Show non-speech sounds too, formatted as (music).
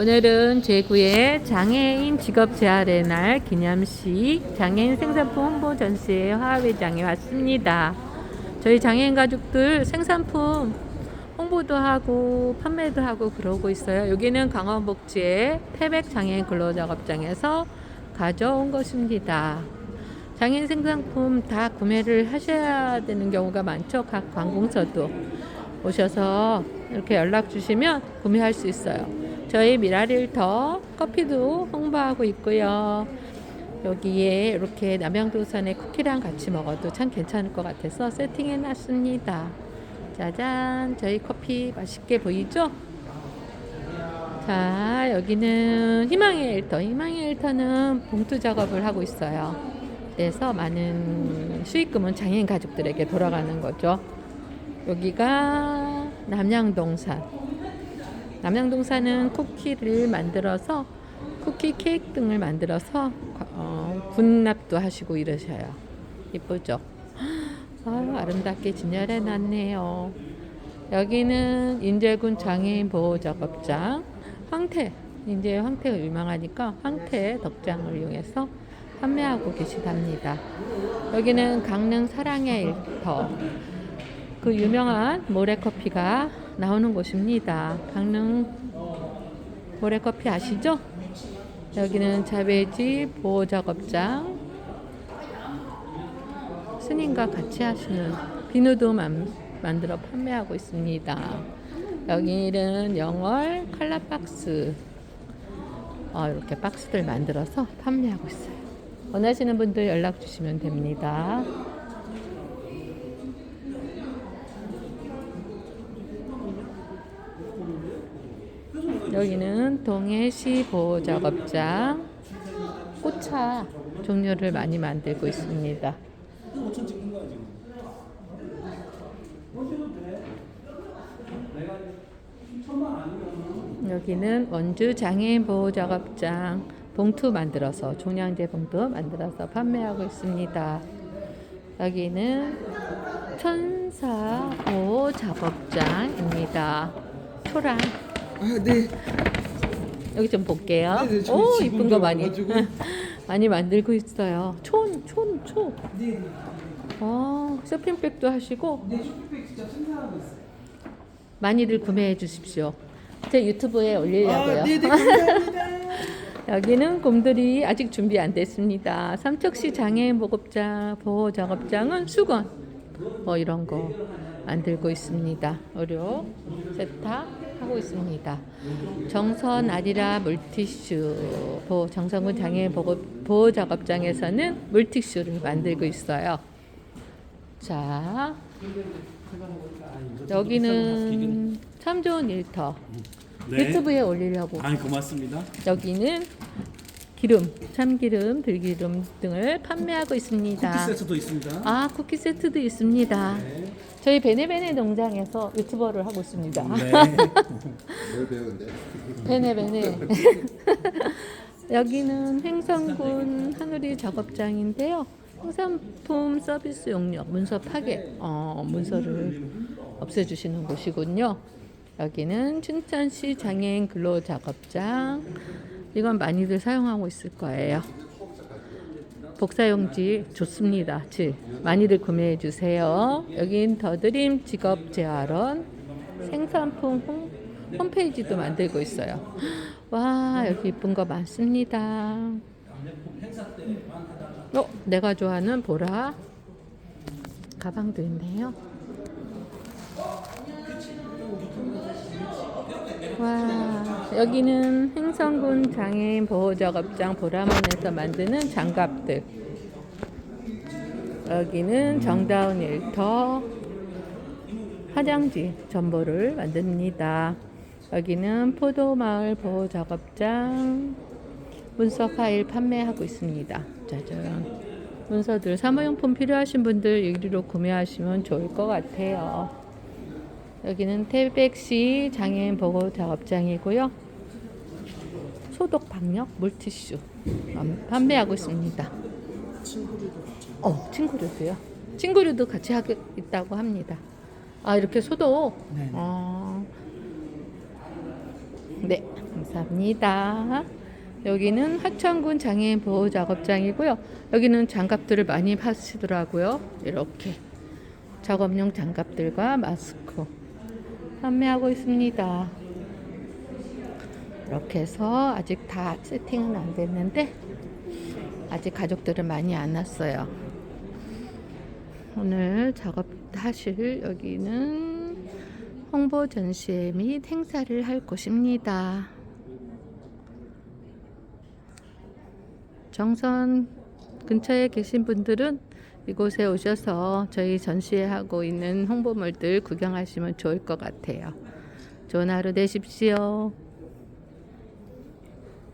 오늘은 제9회 장애인 직업 재활의 날 기념식 장애인 생산품 홍보 전시회 화합회장에 왔습니다. 저희 장애인 가족들 생산품 홍보도 하고 판매도 하고 그러고 있어요. 여기는 강원복지의 태백 장애인 근로작업장에서 가져온 것입니다. 장애인 생산품 다 구매를 하셔야 되는 경우가 많죠. 각 관공서도 오셔서 이렇게 연락 주시면 구매할 수 있어요. 저희 미라릴터 커피도 홍보하고 있고요. 여기에 이렇게 남양도산의 쿠키랑 같이 먹어도 참 괜찮을 것 같아서 세팅해 놨습니다. 짜잔, 저희 커피 맛있게 보이죠? 자, 여기는 희망의 일터. 희망의 일터는 봉투 작업을 하고 있어요. 그래서 많은 수익금은 장애인 가족들에게 돌아가는 거죠. 여기가 남양동산. 남양동산은 쿠키를 만들어서 쿠키 케이크 등을 만들어서 어, 분납도 하시고 이러셔요. 이쁘죠? 아, 아름답게 진열해 놨네요. 여기는 인제군 장애인 보호 작업장 황태 이제 황태가 유명하니까 황태 덕장을 이용해서 판매하고 계시답니다. 여기는 강릉 사랑의 일터 그 유명한 모래커피가 나오는 곳입니다. 강릉 모래커피 아시죠? 여기는 자베지 보호작업장 스님과 같이 하시는 비누도 만, 만들어 판매하고 있습니다. 여기는 영월 칼라박스 어, 이렇게 박스들 만들어서 판매하고 있어요. 원하시는 분들 연락 주시면 됩니다. 여기는 동해시 보호작업장 꽃차 종류를 많이 만들고 있습니다. 여기는 원주 장애인 보호작업장 봉투 만들어서 종량제 봉투 만들어서 판매하고 있습니다. 여기는 천사 보호 작업장입니다. 초랑 아, 네. 여기 좀 볼게요. 네, 네, 오 이쁜 거 많이 와가지고. (laughs) 많이 만들고 있어요. 촌, 촌, 초. 네, 네. 어 쇼핑백도 하시고 네, 쇼핑백 진짜 생산하고 있어요. 많이들 구매해 주십시오. 제 유튜브에 올리려고요. 아, 네, 네, 감사합니다. (laughs) 여기는 곰돌이 아직 준비 안 됐습니다. 삼척시 장애인 보급장 보호 작업장은 수건 뭐 이런 거 만들고 있습니다. 의료 세탁 하고 있습니다. 정선 아리라 물티슈 정선군 장애인 보호, 보호 작업장에서는 물티슈를 만들고 있어요. 자 여기는 참 좋은 일터 네. 유튜브에 올리려고 아이 고맙습니다. 여기는 기름, 참기름, 들기름 등을 판매하고 있습니다. 쿠키 세트도 있습니다. 아, 쿠키 세트도 있습니다. 저희 베네베네 농장에서 유튜버를 하고 있습니다. 네. 뭘 배운데? 베네베네. (laughs) 여기는 횡성군 하누리 작업장인데요. 생산품 서비스 용역 문서 파괴, 어, 문서를 없애주시는 곳이군요. 여기는 춘천시 장애인 근로작업장. 이건 많이들 사용하고 있을 거예요. 복사용지 좋습니다. 질 많이들 구매해 주세요. 여긴 더드림 직업 재활원 생산품 홈, 홈페이지도 만들고 있어요. (gasps) 와 여기 이쁜 거 많습니다. 어 내가 좋아하는 보라 가방도 있네요. 와 여기는 행성군 장애인 보호작업장 보라문에서 만드는 장갑들. 여기는 정다운 일터 화장지 전보를 만듭니다. 여기는 포도마을 보호작업장 문서 파일 판매하고 있습니다. 짜잔. 문서들 사무용품 필요하신 분들 여기로 구매하시면 좋을 것 같아요. 여기는 태백시 장애인 보호 작업장이고요. 소독 방역 물티슈 음, 판매하고 있습니다. 어, 친구류도요. 친구류도 같이 하고 있다고 합니다. 아, 이렇게 소독. 네. 어. 네, 감사합니다. 감사합니다. 여기는 하천군 장애인 보호 작업장이고요. 여기는 장갑들을 많이 파시더라고요. 이렇게 작업용 장갑들과 마스크 판매하고 있습니다. 이렇게 해서 아직 다 세팅은 안 됐는데 아직 가족들은 많이 안 왔어요. 오늘 작업하실 여기는 홍보 전시회 및 행사를 할 곳입니다. 정선 근처에 계신 분들은 이곳에 오셔서 저희 전시회 하고 있는 홍보물들 구경하시면 좋을 것 같아요. 좋은 하루 되십시오.